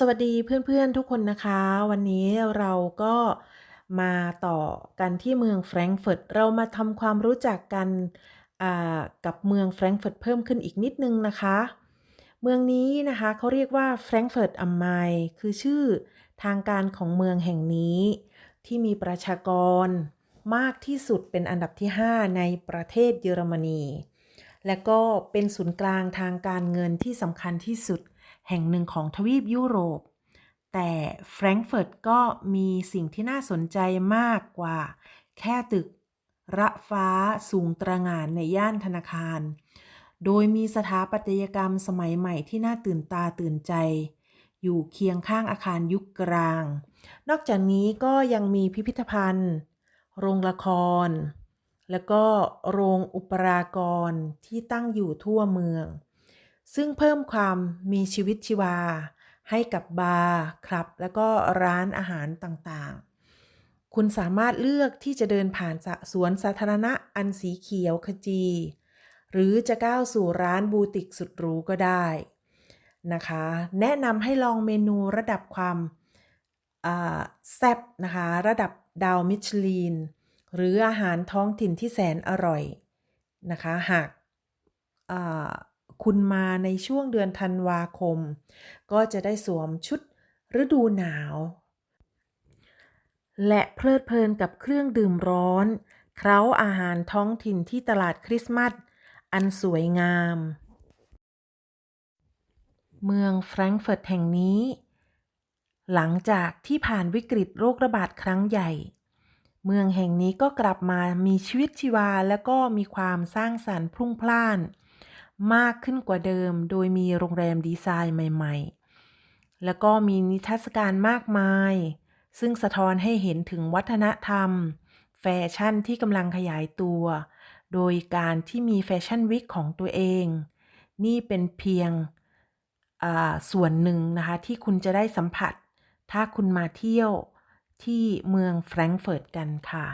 สวัสดีเพื่อนๆทุกคนนะคะ วันนี้เราก็มาต่อกันที่เมืองแฟรงก์เฟิร์ตเรามาทำความรู้จักกันกับเมืองแฟรงก์เฟิร์ตเพิ่มขึ้นอีกนิดนึงนะคะ เมืองนี้นะคะเขาเรียกว่าแฟรงก์เฟิร์ตอัมไมคือชื่อทางการของเมืองแห่งนี้ ที่มีประชากรมากที่สุดเป็นอันดับที่ 5 ในประเทศเยอรมนี และก็เป็นศูนย์กลางทางการเงินที่สำคัญที่สุด แห่งหนึ่งของทวีปยุโรป แต่แฟรงก์เฟิร์ตก็มีสิ่งที่น่าสนใจมากกว่า แค่ตึกระฟ้าสูงตระหง่านในย่านธนาคาร โดยมีสถาปัตยกรรมสมัยใหม่ที่น่าตื่นตาตื่นใจ อยู่เคียงข้างอาคารยุคกลาง นอกจากนี้ก็ยังมีพิพิธภัณฑ์ โรงละคร แล้วก็โรงอุปรากรที่ตั้งอยู่ทั่วเมือง ซึ่งเพิ่มความมีชีวิตชีวา ให้กับบาร์คลับ แล้วก็ร้านอาหารต่างๆ คุณสามารถเลือกที่จะเดินผ่านสสวนสาธารณะอันสีเขียวขจี หรือจะก้าวสู่ร้านบูติกสุดหรูก็ได้นะคะ แนะนำให้ลองเมนูระดับความแซ่บนะคะ ระดับดาวมิชลินหรืออาหารท้องถิ่นที่แสนอร่อยนะคะ หากา คุณมาในช่วงเดือนธันวาคม ก็จะได้สวมชุดฤดูหนาว และเพลิดเพลินกับเครื่องดื่มร้อน เคล้าอาหารท้องถิ่นที่ตลาดคริสต์มาสอันสวยงาม เมืองแฟรงก์เฟิร์ตแห่งนี้ หลังจากที่ผ่านวิกฤตโรคระบาดครั้งใหญ่ เมืองแห่งนี้ก็กลับมามีชีวิตชีวาและก็มีความสร้างสรรค์พรุ่งพล่าน มากขึ้นกว่าเดิม โดยมีโรงแรมดีไซน์ใหม่ ๆ แล้วก็มีนิทรรศการมากมาย ซึ่งสะท้อนให้เห็นถึงวัฒนธรรม แฟชั่นที่กำลังขยายตัว โดยการที่มีแฟชั่นวิกของตัวเอง นี่เป็นเพียงส่วนหนึ่งนะคะ ที่คุณจะได้สัมผัส ถ้าคุณมาเที่ยวที่เมืองแฟรงก์เฟิร์ตกันค่ะ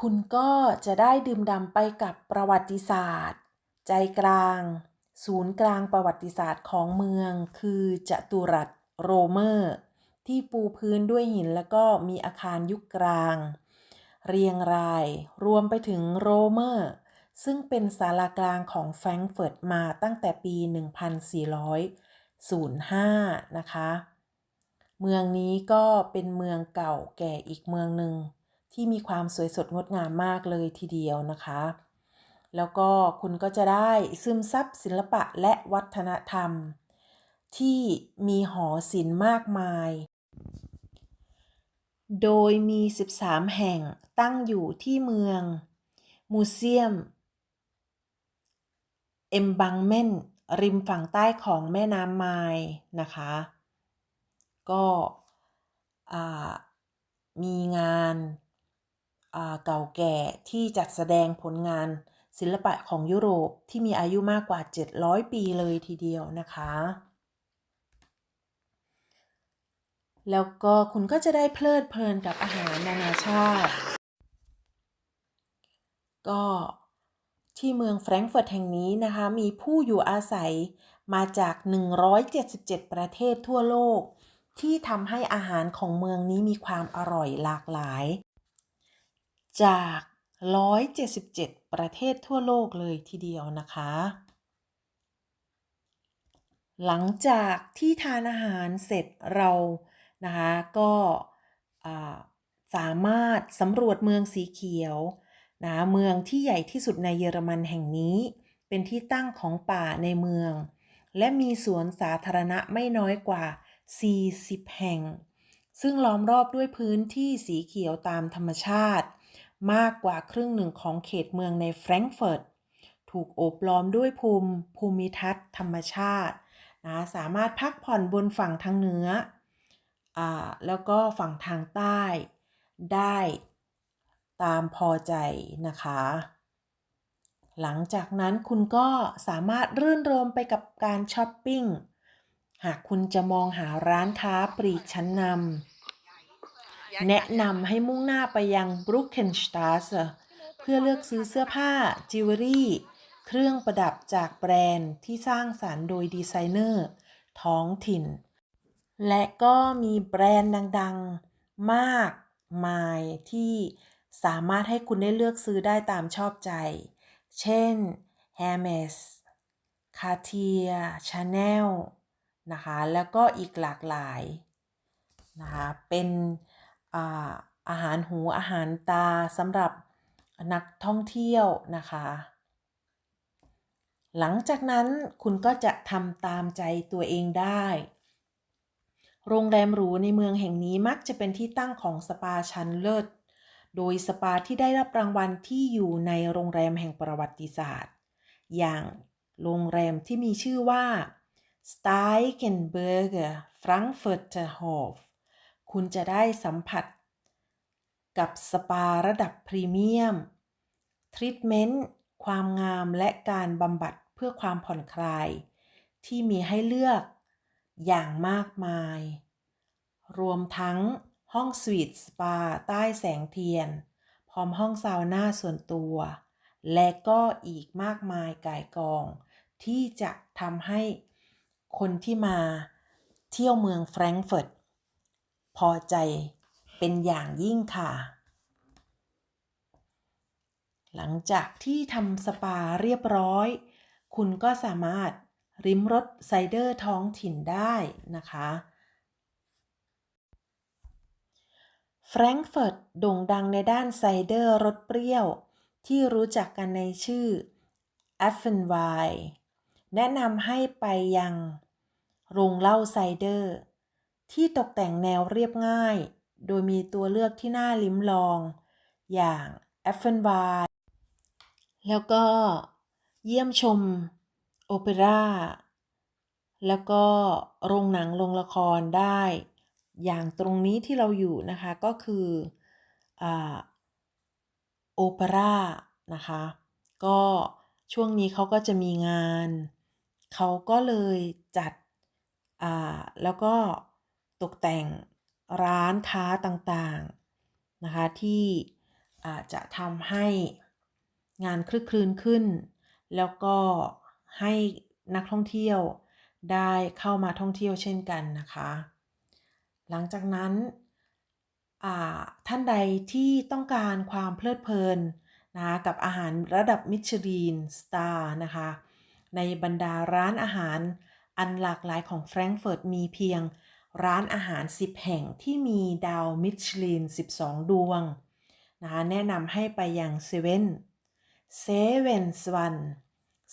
คุณก็จะได้ดื่มด่ำไปกับประวัติศาสตร์ ใจกลาง ศูนย์กลางประวัติศาสตร์ของเมือง คือจตุรัสโรเมอร์ ที่ปูพื้นด้วยหินแล้วก็มีอาคารยุคกลาง เรียงรายรวมไปถึงโรเมอร์ ซึ่งเป็นศาลากลางของแฟรงก์เฟิร์ตมาตั้งแต่ปี 1405 นะคะ เมืองนี้ก็เป็นเมืองเก่าแก่อีกเมืองหนึ่ง ที่มีความสวยสดงดงามมากเลยทีเดียวนะคะ แล้วก็คุณก็จะได้ซึมซับศิลปะและวัฒนธรรม ที่มีหอศิลป์มากมาย โดยมี 13 แห่งตั้งอยู่ที่เมืองมูเซียมเอ็มบังเมนริมฝั่งใต้ของแม่น้ำไมน์นะคะ ก็มีงาน เก่าแก่ที่จัดแสดงผลงานศิลปะของยุโรปที่มีอายุมากกว่า 700 ปีเลยทีเดียวนะคะ แล้วก็คุณก็จะได้เพลิดเพลินกับอาหารนานาชาติ ก็ที่เมืองแฟรงก์เฟิร์ตแห่งนี้นะคะ มีผู้อยู่อาศัยมาจาก 177 ประเทศทั่วโลก ที่ทำให้อาหารของเมืองนี้มีความอร่อยหลากหลาย จาก 177 ประเทศทั่วโลกเลยทีเดียวนะคะ หลังจากที่ทานอาหารเสร็จเรานะคะก็สามารถสำรวจเมืองสีเขียวนะเมืองที่ใหญ่ที่สุดในเยอรมันแห่งนี้ เป็นที่ตั้งของป่าในเมือง และมีสวนสาธารณะไม่น้อยกว่า 40 แห่ง ซึ่งล้อมรอบด้วยพื้นที่สีเขียวตามธรรมชาติ มากกว่าครึ่งหนึ่งของเขตเมืองในแฟรงก์เฟิร์ต ถูกโอบล้อมด้วยภูมิภูมิทัศน์ธรรมชาตินะสามารถพักผ่อนบนฝั่งทางเหนืออแล้วก็ฝั่งทางใต้ได้ตามพอใจนะคะ หลังจากนั้นคุณก็สามารถรื่นรมไปกับการช้อปปิ้ง หากคุณจะมองหาร้านค้าปลีกชั้นนำ แนะนำให้มุ่งหน้าไปยังบรุกเคนสตาสเพื่อเลือกซื้อเสื้อผ้า จิวเวลรี่ เครื่องประดับจากแบรนด์ที่สร้างสารรค์โดยดีไซเนอร์ ท้องถิ่น และก็มีแบรนด์ดังๆ มากมายที่สามารถให้คุณได้เลือกซื้อได้ตามชอบใจ เช่น Hermes Cartier Chanel นะคะ แล้วก็อีกหลากหลายนะคะ เป็น อาอาหารหูอาหารตาสำหรับนักท่องเที่ยวนะคะ หลังจากนั้นคุณก็จะทำตามใจตัวเองได้ โรงแรมหรูในเมืองแห่งนี้มักจะเป็นที่ตั้งของสปาชั้นเลิศ โดยสปาที่ได้รับรางวัลที่อยู่ในโรงแรมแห่งประวัติศาสตร์ อย่างโรงแรมที่มีชื่อว่า s t e i g e n b e r g e r Frankfurter Hof คุณจะได้สัมผัส กับสปาระดับพรีเมียม ทรีทเมนต์ ความงามและการบำบัดเพื่อความผ่อนคลาย ที่มีให้เลือกอย่างมากมาย รวมทั้งห้องสวีทสปาใต้แสงเทียน พร้อมห้องซาวน่าส่วนตัว และก็อีกมากมายก่ายกอง ที่จะทำให้คนที่มาเที่ยวเมืองแฟรงก์เฟิร์ต พอใจเป็นอย่างยิ่งค่ะ หลังจากที่ทำสปาเรียบร้อย คุณก็สามารถริมรสไซเดอร์ท้องถิ่นได้นะคะแฟรงก์เฟิร์ตโด่งดังในด้านไซเดอร์รสเปรี้ยว ที่รู้จักกันในชื่อ a f f e n w e i แนะนำให้ไปยังโรงเหล้าไซเดอร์ ที่ตกแต่งแนวเรียบง่าย โดยมีตัวเลือกที่น่าลิ้มลอง อย่าง a f f e n w e i แล้วก็เยี่ยมชมโอเปร่าแล้วก็โรงหนังโรงละครได้ อย่างตรงนี้ที่เราอยู่นะคะก็คืออโอเปร่านะคะ ก็ช่วงนี้เขาก็จะมีงาน เขาก็เลยจัดแล้วก็ ตกแต่งร้านค้าต่างๆนะคะที่อาจจะทำให้งานคลึกครื้นขึ้น แล้วก็ให้นักท่องเที่ยวได้เข้ามาท่องเที่ยวเช่นกันนะคะ หลังจากนั้นท่านใดที่ต้องการความเพลิดเพลินนะคะกับอาหารระดับมิชลินสตาร์นะคะในบรรดาร้านอาหารอันหลากหลายของแฟรงก์เฟิร์ตมีเพียง ร้านอาหาร 10 แห่งที่มีดาวมิชลิน 12 ดวงนะคะแนะนำให้ไปยังเซเว่นเซเว่นสวัน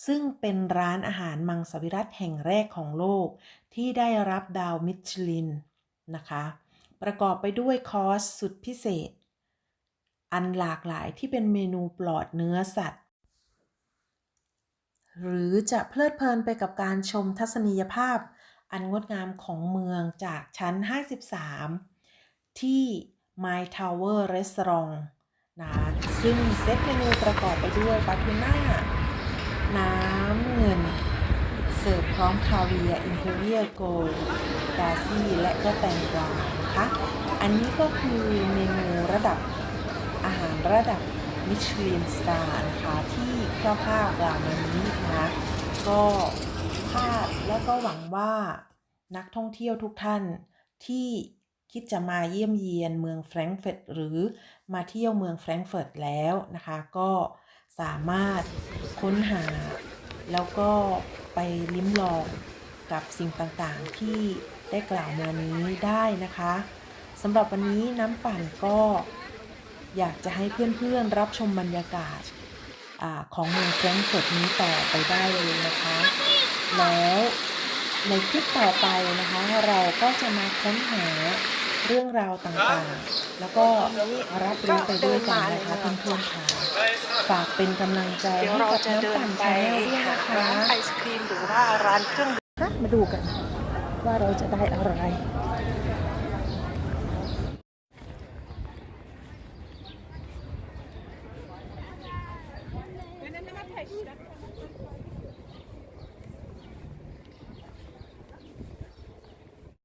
ซึ่งเป็นร้านอาหารมังสวิรัตแห่งแรกของโลก ที่ได้รับดาวมิชลินนะคะ ประกอบไปด้วยคอร์สสุดพิเศษ อันหลากหลายที่เป็นเมนูปลอดเนื้อสัตว์ หรือจะเพลิดเพลินไปกับการชมทัศนียภาพ อันงดงามของเมืองจากชั้น 53 ที่ My Tower Restaurant นะซึ่งเซตเมนูประกอบไปด้วยปลาทูน่า น้ำเงิน เสิร์ฟพร้อมคาเวียร์อิมพีเรียโกลดาซี่และก็แตงกวานะคะอันนี้ก็คือเมนูระดับอาหารระดับมิชลินสตาร์นะคะที่คร่าวๆกล่าวมานี้นะคะก็าดและก็หวังว่านักท่องเที่ยวทุกท่านที่คิดจะมาเยี่ยมเยียนเมืองแฟรงก์เฟิร์ตหรือมาเที่ยวเมืองแฟรงก์เฟิร์ตแล้วนะคะ ก็สามารถค้นหา แล้วก็ไปลิ้มลองกับสิ่งต่างๆ ที่ได้กล่าวมานี้ได้นะคะสำหรับวันนี้น้ำปั่นก็อยากจะให้เพื่อนๆรับชมบรรยากาศอของเมืองแฟรงก์เฟิร์ตนี้ต่อไปได้เลยนะคะ แล้วในคลิปต่อไปนะคะ เราก็จะมาค้นหาเรื่องราวต่างๆ แล้วก็รับรู้ไปด้วยกันนะคะเพื่อนๆค่ะฝากเป็นกำลังใจเดี๋ยวให้เรากับจะเดิน้ำนปั่นไปชาแนลด้วยหานะคะร้านไอศครีมหรือว่าร้านเครื่องดื่มมาดูกัน ว่าเราจะได้อะไร